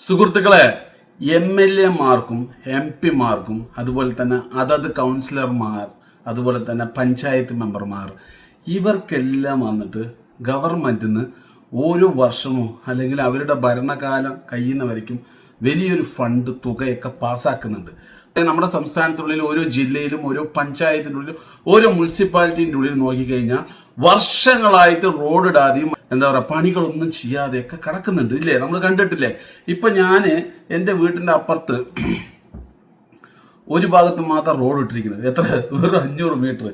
സുഹൃത്തുക്കളെ M L എമാർക്കും M പിമാർക്കും അതുപോലെ തന്നെ അതത് കൗൺസിലർമാർ അതുപോലെ തന്നെ പഞ്ചായത്ത് മെമ്പർമാർ ഇവർക്കെല്ലാം വന്നിട്ട് ഗവൺമെന്റിൽ നിന്ന് ഓരോ വർഷമോ അല്ലെങ്കിൽ അവരുടെ ഭരണകാലം കഴിയുന്നവരേക്കും വലിയൊരു ഫണ്ട് തുകയൊക്കെ പാസ്സാക്കുന്നുണ്ട് നമ്മുടെ സംസ്ഥാനത്തുള്ളിൽ ഓരോ ജില്ലയിലും ഓരോ പഞ്ചായത്തിന്റെ ഉള്ളിലും ഓരോ മുനിസിപ്പാലിറ്റീന്റെ ഉള്ളിൽ നോക്കിക്കഴിഞ്ഞാൽ വർഷങ്ങളായിട്ട് റോഡ് ഇടാതെയും എന്താ പറയുക പണികളൊന്നും ചെയ്യാതെയൊക്കെ കിടക്കുന്നുണ്ട്. ഇല്ലേ? നമ്മൾ കണ്ടിട്ടില്ലേ? ഇപ്പം ഞാൻ എന്റെ വീട്ടിന്റെ അപ്പുറത്ത് ഒരു ഭാഗത്ത് മാത്രം റോഡ് ഇട്ടിരിക്കുന്നത്. എത്ര? വെറും അഞ്ഞൂറ് മീറ്റർ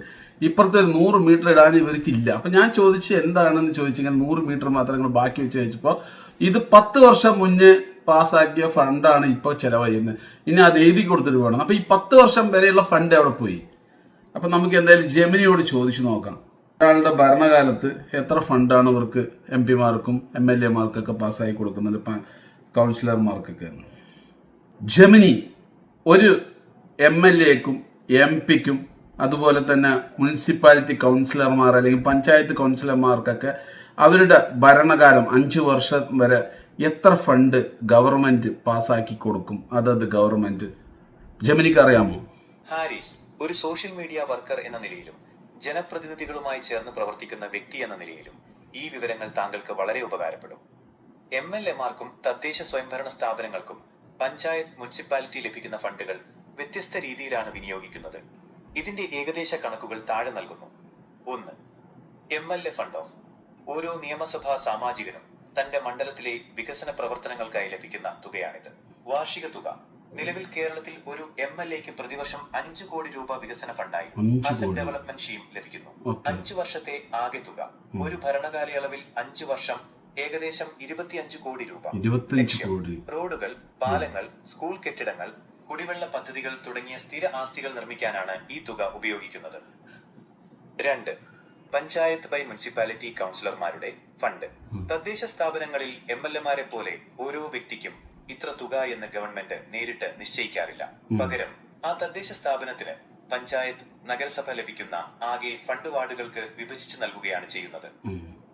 ഇപ്പുറത്തെ ഒരു നൂറ് മീറ്റർ ഇടാൻ ഇവർക്കില്ല. അപ്പം ഞാൻ ചോദിച്ച് എന്താണെന്ന് ചോദിച്ചിങ്ങനെ നൂറ് മീറ്റർ മാത്രം നിങ്ങൾ ബാക്കി വെച്ച് ചോദിച്ചപ്പോൾ ഇത് പത്ത് വർഷം മുന്നേ പാസ്സാക്കിയ ഫണ്ടാണ് ഇപ്പോൾ ചിലവഴിയുന്നത് ഇനി അത് എഴുതി കൊടുത്തിട്ട് വേണം. അപ്പോൾ ഈ പത്ത് വർഷം വരെയുള്ള ഫണ്ട് എവിടെ പോയി? അപ്പം നമുക്ക് എന്തായാലും ജെമിനിയോട് ചോദിച്ചു നോക്കാം. ഒരാളുടെ ഭരണകാലത്ത് എത്ര ഫണ്ടാണ് ഇവർക്ക് എം പിമാർക്കും എം എൽ എമാർക്കൊക്കെ പാസ്സായി കൊടുക്കുന്നത് കൗൺസിലർമാർക്കൊക്കെ? ജമിനി ഒരു എം എൽ എക്കും എം പിക്കും അതുപോലെ തന്നെ മുനിസിപ്പാലിറ്റി കൗൺസിലർമാർ അല്ലെങ്കിൽ പഞ്ചായത്ത് കൗൺസിലർമാർക്കൊക്കെ അവരുടെ ഭരണകാലം അഞ്ച് വർഷം വരെ എത്ര ഫണ്ട് ഗവൺമെന്റ് പാസ്സാക്കി കൊടുക്കും? അതത് ഗവൺമെന്റ്. ജമിനിക്ക് അറിയാമോ ഹാരിസ് ഒരു സോഷ്യൽ മീഡിയ വർക്കർ എന്ന നിലയിലും ജനപ്രതിനിധികളുമായി ചേർന്ന് പ്രവർത്തിക്കുന്ന വ്യക്തി എന്ന നിലയിലും ഈ വിവരങ്ങൾ താങ്കൾക്ക് വളരെ ഉപകാരപ്പെടും. എം എൽ എമാർക്കും തദ്ദേശ സ്വയംഭരണ സ്ഥാപനങ്ങൾക്കും പഞ്ചായത്ത് മുനിസിപ്പാലിറ്റി ലഭിക്കുന്ന ഫണ്ടുകൾ വ്യത്യസ്ത രീതിയിലാണ് വിനിയോഗിക്കുന്നത്. ഇതിന്റെ ഏകദേശ കണക്കുകൾ താഴെ നൽകുന്നു. ഒന്ന് M L A fund of. ഓരോ നിയമസഭാ സാമാജികനും തന്റെ മണ്ഡലത്തിലെ വികസന പ്രവർത്തനങ്ങൾക്കായി ലഭിക്കുന്ന തുകയാണിത്. വാർഷിക തുക. നിലവിൽ കേരളത്തിൽ ഒരു എം എൽ എക്ക് പ്രതിവർഷം അഞ്ചു കോടി രൂപ വികസന ഫണ്ടായി. അഞ്ച് അസറ്റ് ഡെവലപ്മെന്റ് ഷീം ലഭിക്കുന്നു. അഞ്ച് വർഷത്തെ ആകെ തുക. ഒരു ഭരണകാലയളവിൽ അഞ്ചു വർഷം ഏകദേശം ഇരുപത്തിയഞ്ച് കോടി രൂപ. റോഡുകൾ പാലങ്ങൾ സ്കൂൾ കെട്ടിടങ്ങൾ കുടിവെള്ള പദ്ധതികൾ തുടങ്ങിയ സ്ഥിര ആസ്തികൾ നിർമ്മിക്കാനാണ് ഈ തുക ഉപയോഗിക്കുന്നത്. രണ്ട് പഞ്ചായത്ത് ബൈ മുനിസിപ്പാലിറ്റി കൗൺസിലർമാരുടെ ഫണ്ട്. തദ്ദേശ സ്ഥാപനങ്ങളിൽ എം എൽ എമാരെ പോലെ ഓരോ വ്യക്തിക്കും ഇത്ര തുക എന്ന് ഗവൺമെന്റ് നേരിട്ട് നിശ്ചയിക്കാറില്ല. പകരം ആ തദ്ദേശ സ്ഥാപനത്തിന് പഞ്ചായത്ത് നഗരസഭ ലഭിക്കുന്ന ആകെ ഫണ്ട് വാർഡുകൾക്ക് വിഭജിച്ചു നൽകുകയാണ് ചെയ്യുന്നത്.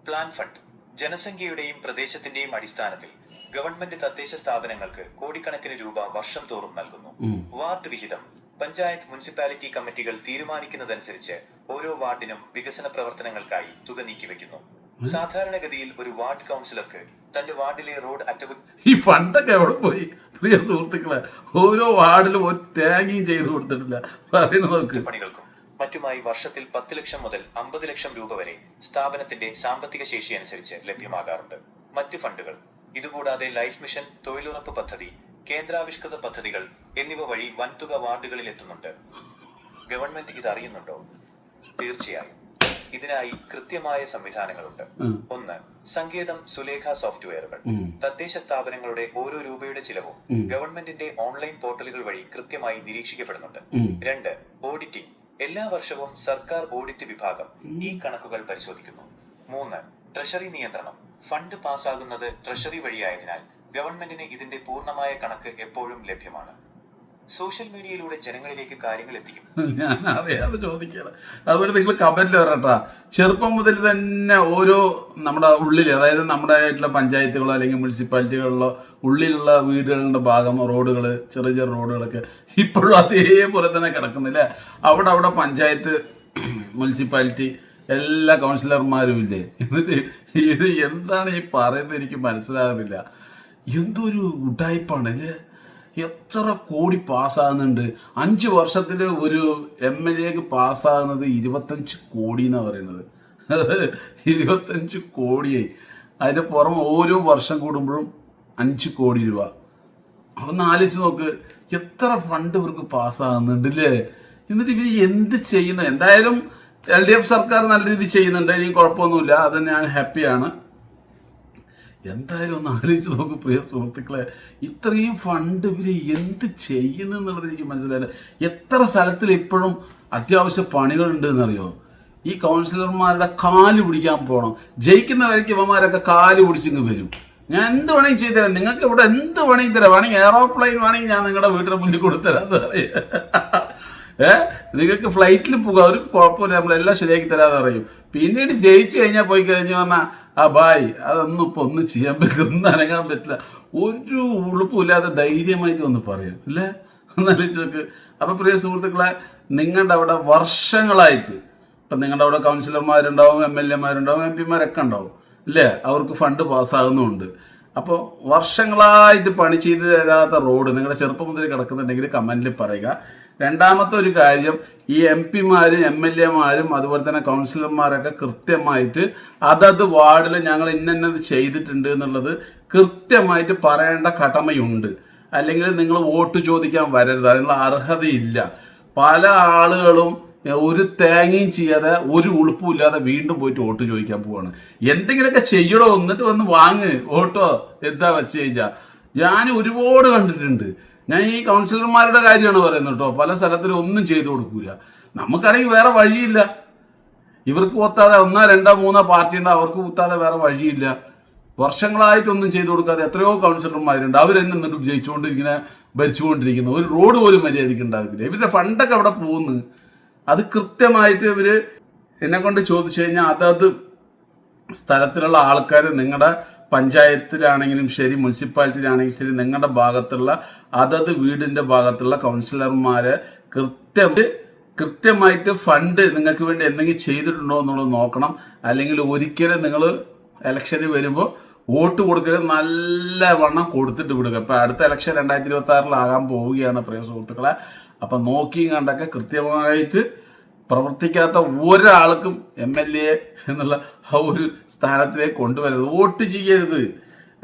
പ്ലാൻ ഫണ്ട് ജനസംഖ്യയുടെയും പ്രദേശത്തിന്റെയും അടിസ്ഥാനത്തിൽ ഗവൺമെന്റ് തദ്ദേശ സ്ഥാപനങ്ങൾക്ക് കോടിക്കണക്കിന് രൂപ വർഷം തോറും നൽകുന്നു. വാർഡ് വിഹിതം പഞ്ചായത്ത് മുനിസിപ്പാലിറ്റി കമ്മിറ്റികൾ തീരുമാനിക്കുന്നതനുസരിച്ച് ഓരോ വാർഡിനും വികസന പ്രവർത്തനങ്ങൾക്കായി തുക നീക്കിവെക്കുന്നു. സാധാരണഗതിയിൽ ഒരു വാർഡ് കൗൺസിലർക്ക് തന്റെ വാർഡിലെ റോഡ് അറ്റകുറ്റ ഈ ഫണ്ടൊക്കെ എവിടെ പോയി? പ്രിയ സുഹൃത്തുക്കളെ ഓരോ വാർഡിലും ഒരു തേങ്ങയും ചെയ്തു കൊടുത്തിട്ടില്ല. പറയുന്നത് പണികൾക്കും മറ്റുമായി വർഷത്തിൽ പത്ത് ലക്ഷം മുതൽ അമ്പത് ലക്ഷം രൂപ വരെ സ്ഥാപനത്തിന്റെ സാമ്പത്തിക ശേഷി അനുസരിച്ച് ലഭ്യമാകാറുണ്ട്. മറ്റ് ഫണ്ടുകൾ ഇതുകൂടാതെ ലൈഫ് മിഷൻ തൊഴിലുറപ്പ് പദ്ധതി കേന്ദ്രാവിഷ്കൃത പദ്ധതികൾ എന്നിവ വഴി വൻതുക വാർഡുകളിൽ എത്തുന്നുണ്ട് ഗവൺമെന്റ് ഇത് അറിയുന്നുണ്ടോ തീർച്ചയായും. ഇതിനായി കൃത്യമായ സംവിധാനങ്ങളുണ്ട്. ഒന്ന് സങ്കേതം സുലേഖ സോഫ്റ്റ്വെയറുകൾ. തദ്ദേശ സ്ഥാപനങ്ങളുടെ ഓരോ രൂപയുടെ ചിലവും ഗവൺമെന്റിന്റെ ഓൺലൈൻ പോർട്ടലുകൾ വഴി കൃത്യമായി നിരീക്ഷിക്കപ്പെടുന്നുണ്ട്. രണ്ട് ഓഡിറ്റിംഗ്. എല്ലാ വർഷവും സർക്കാർ ഓഡിറ്റ് വിഭാഗം ഈ കണക്കുകൾ പരിശോധിക്കുന്നു. മൂന്ന് ട്രഷറി നിയന്ത്രണം. ഫണ്ട് പാസ്സാകുന്നത് ട്രഷറി വഴിയായതിനാൽ ഗവൺമെന്റിന് ഇതിന്റെ പൂർണമായ കണക്ക് എപ്പോഴും ലഭ്യമാണ്. സോഷ്യൽ മീഡിയയിലൂടെ ജനങ്ങളിലേക്ക് കാര്യങ്ങൾ എത്തിക്കും ഞാൻ അറിയാതെ ചോദിക്കണം അതുപോലെ നിങ്ങൾ കമന്റിൽ വരട്ടാ. ചെറുപ്പം മുതൽ തന്നെ ഓരോ നമ്മുടെ ഉള്ളിൽ അതായത് നമ്മുടെ ആയിട്ടുള്ള പഞ്ചായത്തുകളോ അല്ലെങ്കിൽ മുനിസിപ്പാലിറ്റികളിലോ ഉള്ളിലുള്ള വീടുകളുടെ ഭാഗം റോഡുകൾ ചെറിയ ചെറിയ റോഡുകളൊക്കെ ഇപ്പോഴും അതേപോലെ തന്നെ കിടക്കുന്നില്ലേ. അവിടെ അവിടെ പഞ്ചായത്ത് മുനിസിപ്പാലിറ്റി എല്ലാ കൗൺസിലർമാരും ഇല്ലേ? എന്നിട്ട് ഇത് എന്താണ് ഈ പറയുന്നത് എനിക്ക് മനസ്സിലാകുന്നില്ല. എന്തൊരു ഉടായ്പാണ് അല്ലേ എത്ര കോടി പാസ്സാകുന്നുണ്ട്? അഞ്ച് വർഷത്തിൽ ഒരു എം എൽ എക്ക് പാസ്സാകുന്നത് ഇരുപത്തഞ്ച് കോടി എന്നാണ് പറയുന്നത് ഇരുപത്തഞ്ച് കോടിയായി. അതിന്റെ പുറമെ ഓരോ വർഷം കൂടുമ്പോഴും അഞ്ച് കോടി രൂപ. ഒന്ന് ആലോചിച്ച് നോക്ക്. എത്ര ഫണ്ട് ഇവർക്ക് പാസ്സാകുന്നുണ്ട് അല്ലേ എന്നിട്ട് ഇവർ എന്ത് ചെയ്യുന്നു? എന്തായാലും എൽ ഡി എഫ് സർക്കാർ നല്ല രീതിയിൽ ചെയ്യുന്നുണ്ട്. ഇനി കുഴപ്പമൊന്നുമില്ല. അത് ഞാൻ ഹാപ്പിയാണ്. എന്തായാലും ഒന്ന് ആലോചിച്ച് നോക്ക് പ്രിയ സുഹൃത്തുക്കളെ. ഇത്രയും ഫണ്ട് ഇവർ എന്ത് ചെയ്യുന്നു എന്നുള്ളത് എനിക്ക് മനസ്സിലായില്ല. എത്ര സ്ഥലത്തിൽ ഇപ്പോഴും അത്യാവശ്യ പണികളുണ്ട് എന്നറിയോ ഈ കൗൺസിലർമാരുടെ കാൽ പിടിക്കാൻ പോകണം ജയിക്കുന്ന വരയ്ക്ക് ഇവന്മാരൊക്കെ കാൽ പിടിച്ചിങ്ങ് വരും. ഞാൻ എന്ത് വേണമെങ്കിൽ ചെയ്തു തരാം. നിങ്ങൾക്ക് ഇവിടെ എന്ത് വേണമെങ്കിൽ തരാം. വേണമെങ്കിൽ എയറോപ്ലെയിൻ വേണമെങ്കിൽ ഞാൻ നിങ്ങളുടെ വീട്ടിന് മുന്നിൽ കൊടുത്തരാം എന്ന് പറയും. ഏ? നിങ്ങൾക്ക് ഫ്ലൈറ്റിൽ പോകാം. ഒരു കുഴപ്പമില്ല. നമ്മളെല്ലാം ശരിയാക്കി തരാതെ പറയും. പിന്നീട് ജയിച്ചു കഴിഞ്ഞാൽ പോയി കഴിഞ്ഞു പറഞ്ഞാൽ ആ ബായ് അതൊന്നും ഇപ്പൊ ഒന്നും ചെയ്യാൻ പറ്റില്ല ഒന്നും അനങ്ങാൻ പറ്റില്ല. ഒരു ഉളുപ്പുമില്ലാതെ ധൈര്യമായിട്ട് ഒന്ന് പറയാം അല്ലേ? എന്നാലോചിച്ച് നോക്ക്. അപ്പൊ പ്രിയ സുഹൃത്തുക്കളെ നിങ്ങളുടെ അവിടെ വർഷങ്ങളായിട്ട് ഇപ്പം നിങ്ങളുടെ അവിടെ കൗൺസിലർമാരുണ്ടാവും എം എൽ എമാരുണ്ടാവും എം പിമാരൊക്കെ ഉണ്ടാവും ഇല്ലേ അവർക്ക് ഫണ്ട് പാസ്സാകുന്നുമുണ്ട് അപ്പോൾ വർഷങ്ങളായിട്ട് പണി ചെയ്ത് തരാത്ത റോഡ് നിങ്ങളുടെ ചെറുപ്പം മുതൽ കിടക്കുന്നുണ്ടെങ്കിൽ കമന്റിൽ പറയുക. രണ്ടാമത്തെ ഒരു കാര്യം ഈ എം പിമാരും എം എൽ എമാരും അതുപോലെ തന്നെ കൗൺസിലർമാരൊക്കെ കൃത്യമായിട്ട് അതത് വാർഡിൽ ഞങ്ങൾ ഇന്നത് ചെയ്തിട്ടുണ്ട് എന്നുള്ളത് കൃത്യമായിട്ട് പറയേണ്ട കടമയുണ്ട്. അല്ലെങ്കിൽ നിങ്ങൾ വോട്ട് ചോദിക്കാൻ വരരുത് അതിനുള്ള അർഹതയില്ല. പല ആളുകളും ഒരു തേങ്ങയും ചെയ്യാതെ ഒരു ഉളുപ്പുമില്ലാതെ വീണ്ടും പോയിട്ട് വോട്ട് ചോദിക്കാൻ പോവാണ്. എന്തെങ്കിലുമൊക്കെ ചെയ്യണോ എന്നിട്ട് വന്ന് വാങ്ങ് വോട്ടോ എന്താ വെച്ച് കഴിഞ്ഞാൽ ഞാൻ ഒരുപാട് കണ്ടിട്ടുണ്ട്. ഞാൻ ഈ കൗൺസിലർമാരുടെ കാര്യമാണ് പറയുന്നത് കേട്ടോ. പല സ്ഥലത്തിലും ഒന്നും ചെയ്തു കൊടുക്കൂല. നമുക്കാണെങ്കിൽ വേറെ വഴിയില്ല. ഇവർക്ക് ഒത്താതെ ഒന്നോ രണ്ടോ മൂന്നോ പാർട്ടി ഉണ്ട് അവർക്ക് കുത്താതെ വേറെ വഴിയില്ല. വർഷങ്ങളായിട്ടൊന്നും ചെയ്തു കൊടുക്കാതെ എത്രയോ കൗൺസിലർമാരുണ്ട്. അവരെന്നെ എന്നിട്ട് ജയിച്ചുകൊണ്ട് ഇങ്ങനെ ഭരിച്ചുകൊണ്ടിരിക്കുന്നു ഒരു റോഡ് പോലും മര്യാദയ്ക്ക് ഉണ്ടാകില്ല ഇവരുടെ ഫണ്ടൊക്കെ അവിടെ പോകുന്നു? അത് കൃത്യമായിട്ട് ഇവർ എന്നെ കൊണ്ട് ചോദിച്ചു കഴിഞ്ഞാൽ അതത് സ്ഥലത്തിലുള്ള ആൾക്കാർ നിങ്ങളുടെ പഞ്ചായത്തിലാണെങ്കിലും ശരി മുനിസിപ്പാലിറ്റിയിലാണെങ്കിലും ശരി നിങ്ങളുടെ ഭാഗത്തുള്ള അതത് വീടിന്റെ ഭാഗത്തുള്ള കൗൺസിലർമാരെ കൃത്യം കൃത്യമായിട്ട് ഫണ്ട് നിങ്ങൾക്ക് വേണ്ടി എന്തെങ്കിലും ചെയ്തിട്ടുണ്ടോ എന്നുള്ളത് നോക്കണം. അല്ലെങ്കിൽ ഒരിക്കലും നിങ്ങൾ ഇലക്ഷനിൽ വരുമ്പോൾ വോട്ട് കൊടുക്കരുത് നല്ല വണ്ണം കൊടുത്തിട്ട് വിടുക. ഇപ്പം അടുത്ത ഇലക്ഷൻ രണ്ടായിരത്തി ഇരുപത്തി ആറിലാകാൻ പോവുകയാണ് പ്രിയ സുഹൃത്തുക്കളെ. അപ്പം നോക്കിയും കണ്ടൊക്കെ കൃത്യമായിട്ട് പ്രവർത്തിക്കാത്ത ഒരാൾക്കും എം എൽ എ എന്നുള്ള ആ ഒരു സ്ഥാനത്തിലേക്ക് കൊണ്ടുവരരുത്. വോട്ട് ചെയ്യരുത്.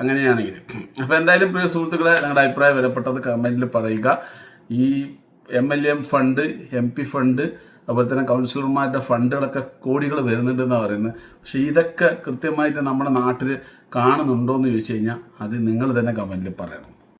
അങ്ങനെയാണെങ്കിൽ. അപ്പോൾ എന്തായാലും പ്രിയ സുഹൃത്തുക്കളെ നിങ്ങളുടെ അഭിപ്രായം വിലപ്പെട്ടത് കമന്റിൽ പറയുക. ഈ M L M fund M P fund അതുപോലെ തന്നെ കൗൺസിലർമാരുടെ ഫണ്ടുകളൊക്കെ കോടികൾ വരുന്നുണ്ടെന്നാണ് പറയുന്നത്. പക്ഷേ ഇതൊക്കെ കൃത്യമായിട്ട് നമ്മുടെ നാട്ടിൽ കാണുന്നുണ്ടോ എന്ന് ചോദിച്ചു കഴിഞ്ഞാൽ അത് നിങ്ങൾ തന്നെ കമന്റിൽ പറയണം.